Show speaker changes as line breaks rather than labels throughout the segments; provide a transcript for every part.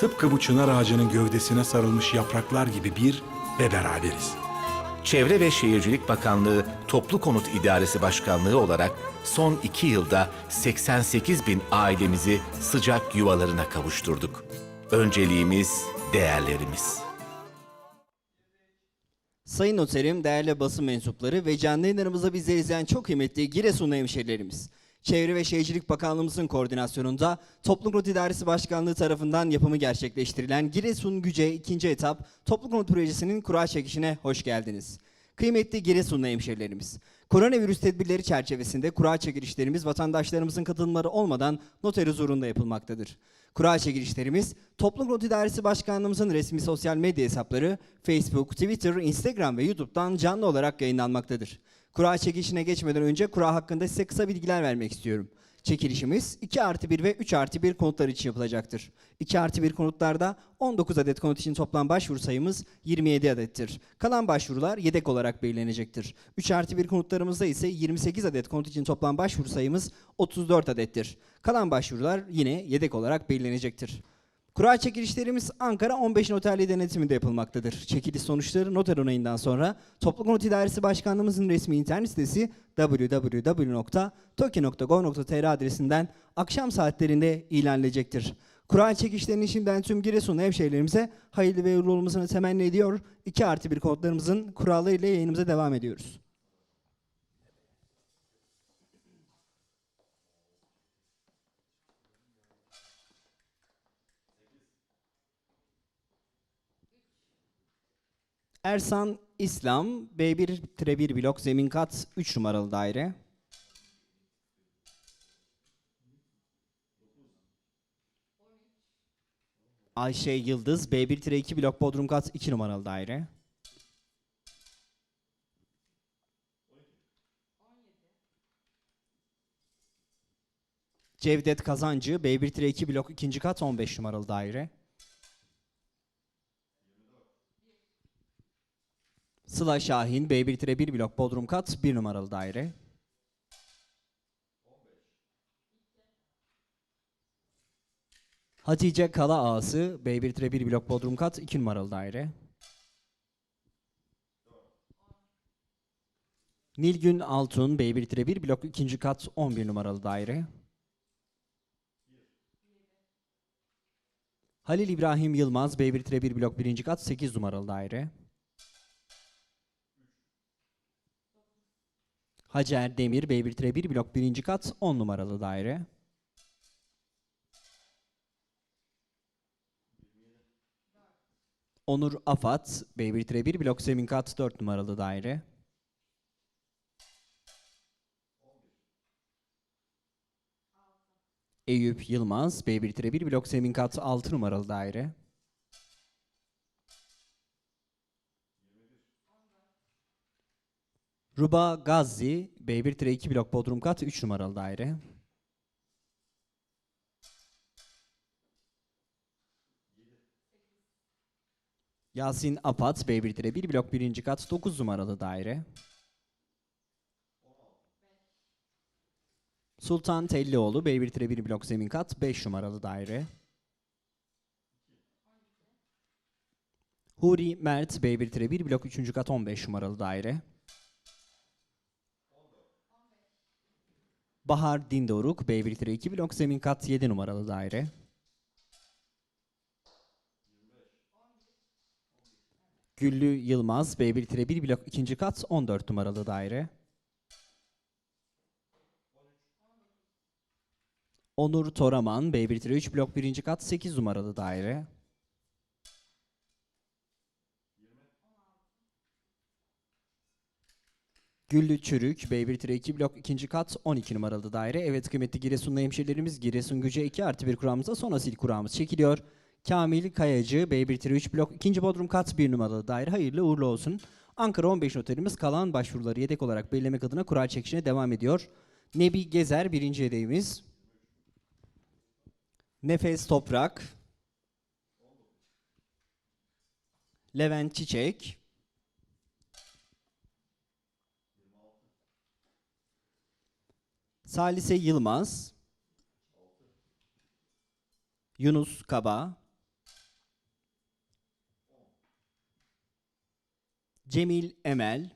Tıpkı bu çınar ağacının gövdesine sarılmış yapraklar gibi bir ve beraberiz.
Çevre ve Şehircilik Bakanlığı Toplu Konut İdaresi Başkanlığı olarak son iki yılda 88 bin ailemizi sıcak yuvalarına kavuşturduk. Önceliğimiz değerlerimiz.
Sayın Noterim, değerli basın mensupları ve canlı yayınlarımızda bizleri izleyen çok kıymetli Giresunlu hemşehrilerimiz. Çevre ve Şehircilik Bakanlığımızın koordinasyonunda Toplu Konut İdaresi Başkanlığı tarafından yapımı gerçekleştirilen Giresun Güce 2. etap Toplu Konut Projesi'nin kura çekişine hoş geldiniz. Kıymetli Giresunlu hemşehrilerimiz, koronavirüs tedbirleri çerçevesinde kura çekilişlerimiz vatandaşlarımızın katılımları olmadan noter huzurunda yapılmaktadır. Kura çekilişlerimiz Toplum Konut İdaresi Başkanlığımızın resmi sosyal medya hesapları Facebook, Twitter, Instagram ve YouTube'dan canlı olarak yayınlanmaktadır. Kura çekilişine geçmeden önce kura hakkında size kısa bilgiler vermek istiyorum. Çekilişimiz 2 artı 1 ve 3 artı 1 konutlar için yapılacaktır. 2 artı 1 konutlarda 19 adet konut için toplam başvuru sayımız 27 adettir. Kalan başvurular yedek olarak belirlenecektir. 3 artı 1 konutlarımızda ise 28 adet konut için toplam başvuru sayımız 34 adettir. Kalan başvurular yine yedek olarak belirlenecektir. Kura çekilişlerimiz Ankara 15 noterliği denetiminde yapılmaktadır. Çekiliş sonuçları noter onayından sonra Toplu Konut İdaresi Başkanlığımızın resmi internet sitesi www.toki.gov.tr adresinden akşam saatlerinde ilan edilecektir. Kura çekişlerinin şimdiden tüm Giresunlu hemşehrilerimize hayırlı ve uğurlu olmasını temenni ediyor. 2 artı 1 kodlarımızın kurallarıyla yayınımıza devam ediyoruz. Ersan İslam B1-1 blok zemin kat 3 numaralı daire. Ayşe Yıldız B1-2 blok bodrum kat 2 numaralı daire. Cevdet Kazancı B1-2 blok 2. kat 15 numaralı daire. Sıla Şahin B1-1 blok Bodrum kat 1 numaralı daire. Hatice Kala Ağası B1-1 blok Bodrum kat 2 numaralı daire. Nilgün Altun B1-1 blok 2. kat 11 numaralı daire. Halil İbrahim Yılmaz B1-1 blok 1. kat 8 numaralı daire. Hacer Demir B1-1 blok 1. kat 10 numaralı daire. Onur Afat B1-1 blok zemin kat 4 numaralı daire. Eyüp Yılmaz B1-1 blok zemin kat 6 numaralı daire. Ruba Gazzi, B1-2 blok Bodrum kat 3 numaralı daire. Yasin Apat, B1-1 blok 1. kat 9 numaralı daire. Sultan Tellioğlu, B1-1 blok zemin kat 5 numaralı daire. Huri Mert, B1-1 blok 3. kat 15 numaralı daire. Bahar Dindoruk, B1-2 blok zemin kat 7 numaralı daire. Güllü Yılmaz, B1-1 blok 2. kat 14 numaralı daire. Onur Toraman, B1-3 blok 1. kat 8 numaralı daire. Güllü Çürük, B1-2 blok 2. kat 12 numaralı daire. Evet kıymetli Giresunlu hemşehrilerimiz Giresun Güce 2 artı 1 kuramıza son asil kuramız çekiliyor. Kamil Kayacı, B1 3 blok 2. Bodrum kat 1 numaralı daire hayırlı uğurlu olsun. Ankara 15 noterimiz kalan başvuruları yedek olarak belirlemek adına kura çekişine devam ediyor. Nebi Gezer birinci hedefimiz. Nefes Toprak. Levent Çiçek. Salise Yılmaz. Yunus Kaba. Cemil Emel.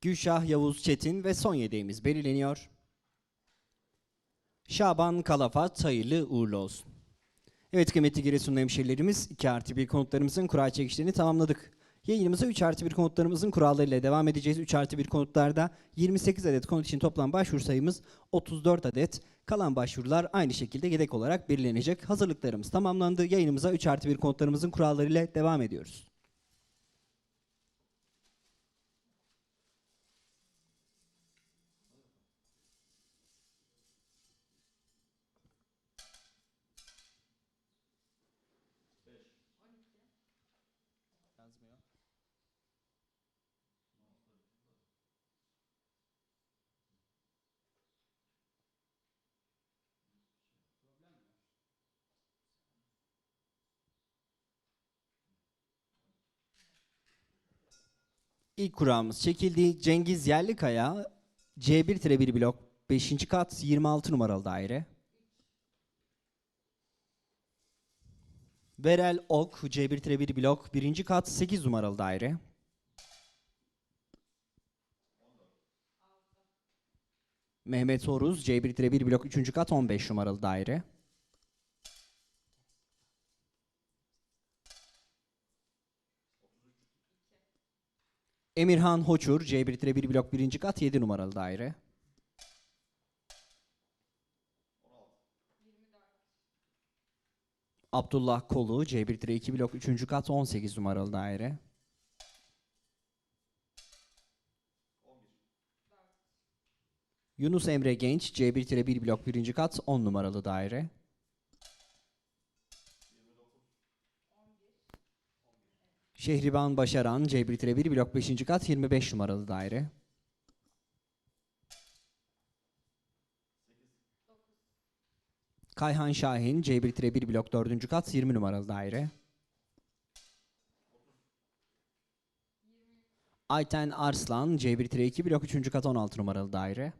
Gülşah Yavuz Çetin ve son yedeğimiz belirleniyor. Şaban Kalafat hayırlı uğurlu olsun. Evet kıymetli Giresunlu hemşehrilerimiz 2 artı 1 konutlarımızın kura çekişlerini tamamladık. Yayınımıza 3 artı 1 konutlarımızın kurallarıyla devam edeceğiz. 3 artı 1 konutlarda 28 adet konut için toplam başvuru sayımız 34 adet. Kalan başvurular aynı şekilde yedek olarak belirlenecek. Hazırlıklarımız tamamlandı. Yayınımıza 3 artı 1 konutlarımızın kurallarıyla devam ediyoruz. İlk kurağımız çekildi. Cengiz Yerlikaya C1-1 blok 5. kat 26 numaralı daire. Verel Ok C1-1 blok 1. kat 8 numaralı daire. Mehmet Oruz C1-1 blok 3. kat 15 numaralı daire. Emirhan Hoçur C1-1 blok 1. kat 7 numaralı daire. Abdullah Kolu C1-2 blok 3. kat 18 numaralı daire. Yunus Emre Genç C1-1 blok 1. kat 10 numaralı daire. Şehriban Başaran C1-1 blok 5. kat 25 numaralı daire. Kayhan Şahin C1-1 blok 4. kat 20 numaralı daire. Ayten Arslan C1-2 blok 3. kat 16 numaralı daire.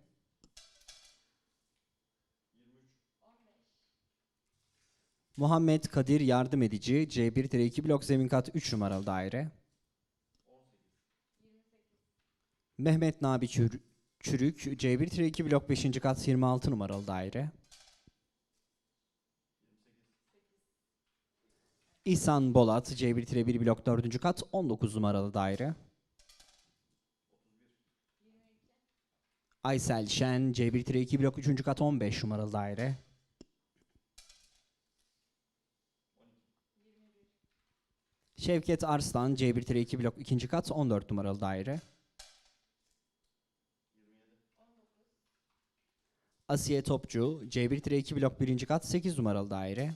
Muhammed Kadir Yardım Edici C1-2 blok zemin kat 3 numaralı daire. Mehmet Nabi Çür- Çürük C1-2 blok 5. kat 26 numaralı daire. İhsan Bolat C1-1 blok 4. kat 19 numaralı daire. Aysel Şen C1-2 blok 3. kat 15 numaralı daire. Şevket Arslan C1-2 blok 2. kat 14 numaralı daire. Asiye Topçu C1-2 blok 1. kat 8 numaralı daire.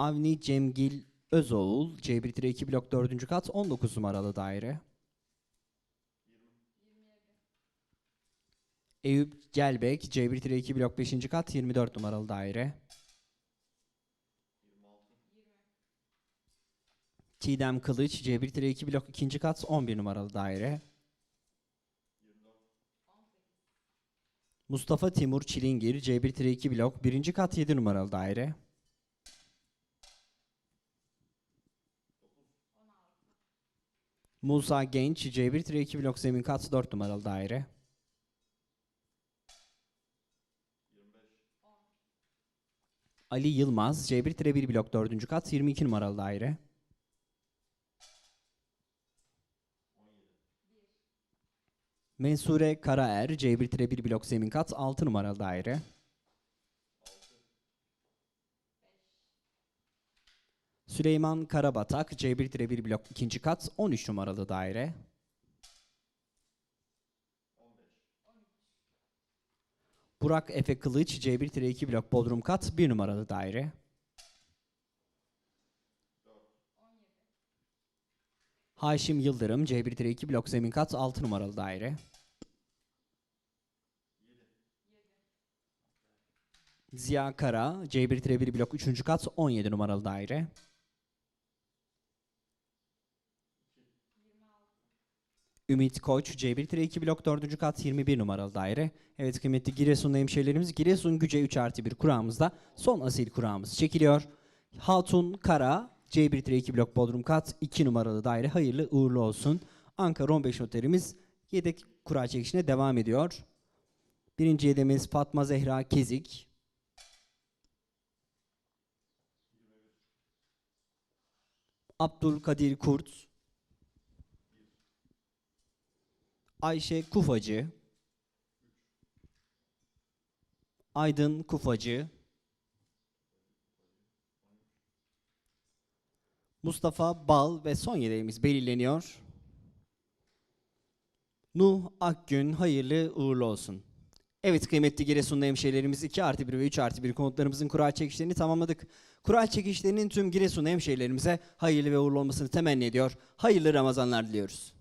Avni Cemgil Özoğul C1-2 blok 4. kat 19 numaralı daire. Eyüp Gelbek C1-2 blok 5. kat 24 numaralı daire. Çiğdem Kılıç C1-2 blok 2. kat 11 numaralı daire. Mustafa Timur Çilingir C1-2 blok 1. kat 7 numaralı daire. Musa Genç C1-2 blok zemin kat 4 numaralı daire. Ali Yılmaz C1-1 blok 4. kat 22 numaralı daire. Mensure Karaer C1-1 blok zemin kat 6 numaralı daire. Süleyman Karabatak C1-1 blok 2. kat 13 numaralı daire. Burak Efe Kılıç C1-2 blok Bodrum kat 1 numaralı daire. Haşim Yıldırım C1-2 blok zemin kat 6 numaralı daire. Ziya Kara C1-1 blok 3. kat 17 numaralı daire. Ümit Koç C1-2 blok 4. kat 21 numaralı daire. Evet kıymetli Giresunlu hemşehrilerimiz Giresun Güce 3 artı 1 kurağımızda son asil kurağımız çekiliyor. Hatun Kara C1-2 blok Bodrum kat 2 numaralı daire hayırlı uğurlu olsun. Ankara 15 noterimiz yedek kura çekişine devam ediyor. Birinci yedemiz Fatma Zehra Kezik. Abdülkadir Kurt. Ayşe Kufacı. Aydın Kufacı. Mustafa Bal ve son yedeğimiz belirleniyor. Nuh Akgün hayırlı uğurlu olsun. Evet kıymetli Giresunlu hemşehrilerimiz 2 artı 1 ve 3 artı 1 konutlarımızın kura çekişlerini tamamladık. Kura çekişlerinin tüm Giresunlu hemşehrilerimize hayırlı ve uğurlu olmasını temenni ediyor. Hayırlı Ramazanlar diliyoruz.